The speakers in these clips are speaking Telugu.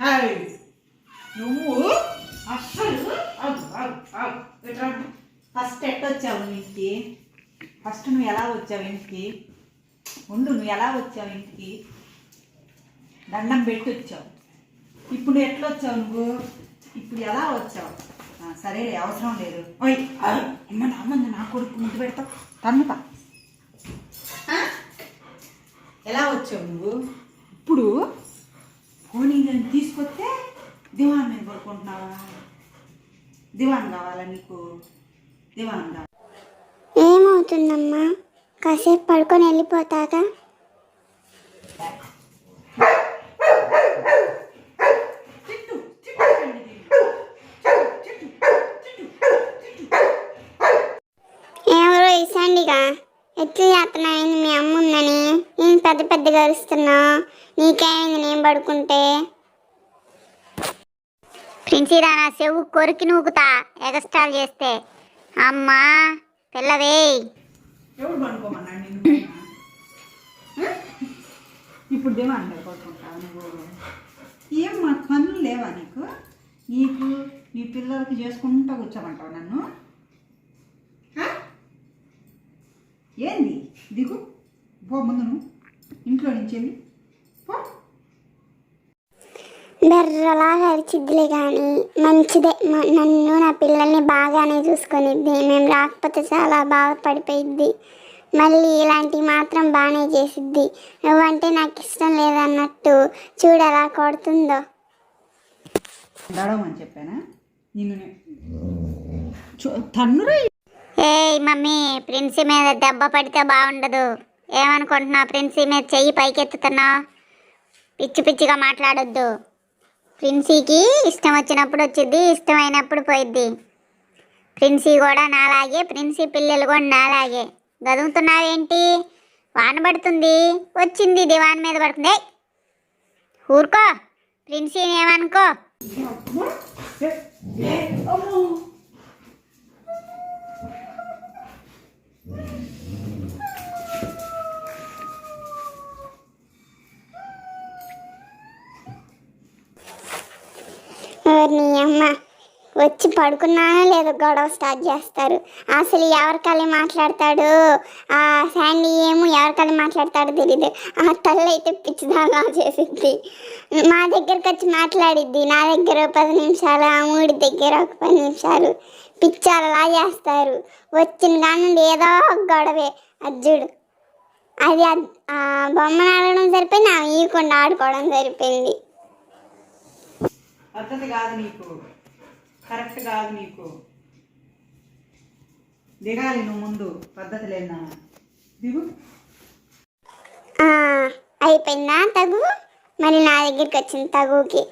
హాయ్ నువ్వు అస్సలు. ఫస్ట్ ఎట్టొచ్చావు ఇంటికి? ఫస్ట్ నువ్వు ఎలా వచ్చావు ఇంటికి? ఉండు నువ్వు ఎలా వచ్చావు ఇంటికి? దండం పెట్టి వచ్చావు ఇప్పుడు ఎట్లా వచ్చావు నువ్వు? ఇప్పుడు ఎలా వచ్చావు? ఆ, సరే అవసరం లేదు. ఓయ్ అమ్మ నామంది నా కొడుకు ముందు పెడతావు తన్నుతా ఆ? ఎలా వచ్చావు నువ్వు? ఇప్పుడు పోనీ నేను తీసుకొస్తే దివాన్ మీద పడుకుంటున్నావా దివాన్ కావాలా నీకు? దివాన్ కావాలి? ఏమవుతుందమ్మా? కాసేపు పడుకొని వెళ్ళిపోతాగా? ఎవరో ఇసండిగా ఎట్లా చేస్తున్నాయింది మీ అమ్మ ఉందని. నేను పెద్ద పెద్దగా అరుస్తున్నా? నీకేమైంది నేను పడుకుంటే. ప్రిన్సీరా నా చెవు కొరికి నూకుతా ఎగస్టాల్ చేస్తే. అమ్మా పిల్లవే ఇప్పుడు దివాన్ మీద పడుకుంటావు నువ్వు. ఏం మా పనులు లేవా నీకు? నీకు నీ పిల్లలకి చేసుకుంటా కూర్చోమంటావు నన్ను ఆ? ఏంది? దిగు. పో ముందు ఇంట్లో నుంచి పో. బెర్రలాగా అరిచిద్దిలే కానీ మంచిదే. నన్ను నా పిల్లల్ని బాగానే చూసుకొనిద్ది. మేము రాకపోతే చాలా బాధపడిపోయిద్ది. మళ్ళీ ఇలాంటివి మాత్రం బాగానే చేసిద్ది. నువ్వంటే నాకు ఇష్టం లేదన్నట్టు చూడు ఎలా కొడుతుందో. చెప్పానా? నిన్ను తన్నురా ఏయ్ మమ్మీ ప్రిన్సీ మీద దెబ్బ పడితే బాగుండదు. ఏమనుకుంటున్నావు ప్రిన్సీ మీద చెయ్యి పైకెత్తుతున్నావు పిచ్చి పిచ్చిగా మాట్లాడొద్దు. ప్రిన్సీకి ఇష్టం వచ్చినప్పుడు వచ్చింది ఇష్టమైనప్పుడు పోయిద్ది. ప్రిన్సీ కూడా నాలాగే ప్రిన్సీ పిల్లలు కూడా నాలాగే. చదువుతున్నావేంటి వాన పడుతుంది. వచ్చింది దివాన్ మీద పడుతుంది. ఊరుకో. ప్రిన్సీని ఏమనుకో. నీ అమ్మ వచ్చి పడుకున్నానో లేదో గొడవ స్టార్ట్ చేస్తారు. అసలు ఎవరికల్లి మాట్లాడతాడు? ఆ శాండీ ఏమో ఎవరికల్లి మాట్లాడతాడో తెలియదు ఆ తల్లి అయితే పిచ్చిదాలా చేసిద్ది మా దగ్గరకు వచ్చి మాట్లాడిద్ది. నా దగ్గర పది నిమిషాలు ఆ మూడి దగ్గర ఒక పది నిమిషాలు. పిచ్చాలలా చేస్తారు. వచ్చిన కానీ నుండి ఏదో ఒక గొడవే. అజ్జుడు అది బొమ్మను ఆడడం సరిపోయింది ఆ ఈకుండా ఆడుకోవడం సరిపోయింది. పద్ధతి కాదు నీకు. కరెక్ట్ కాదు నీకు. దిగాలి నువ్వు ముందు. పద్ధతి లేదా దిగు. అయిపోయిందా తగు? మరి నా దగ్గరికి వచ్చింది తగుకి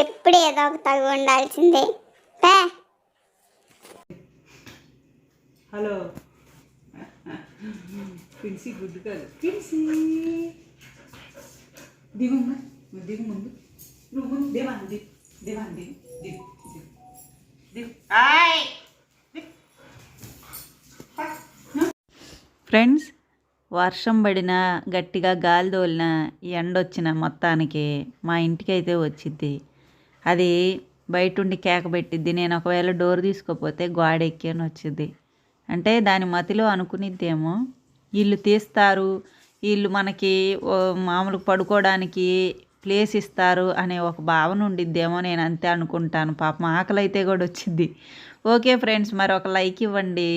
ఎప్పుడు ఏదో ఒక తగు ఉండాల్సిందే. పే. హలో. పిలిచి గుడ్డు కాదు. పిలిచి దిగు దిగు ముందు. నువ్వు ముందు దేవాన్ని దిగు. ఆయ్. పా. ఫ్రెండ్స్ వర్షం పడినా గట్టిగా గాలి తోలినా ఎండ వచ్చిన మొత్తానికి మా ఇంటికి అయితే వచ్చిద్ది. అది బయట ఉండి కేక పెట్టిద్ది. నేను ఒకవేళ డోర్ తీసుకోపోతే గోడ ఎక్కి అని వచ్చింది అంటే దాని మతిలో అనుకునిద్దేమో. వీళ్ళు తీస్తారు. వీళ్ళు మనకి మామూలు పడుకోవడానికి ప్లేస్ ఇస్తారు అనే ఒక భావన ఉండిద్దేమో నేను అంతే అనుకుంటాను. పాపం ఆకలి అయితే కూడా వచ్చింది. ఓకే ఫ్రెండ్స్ మరి ఒక లైక్ ఇవ్వండి.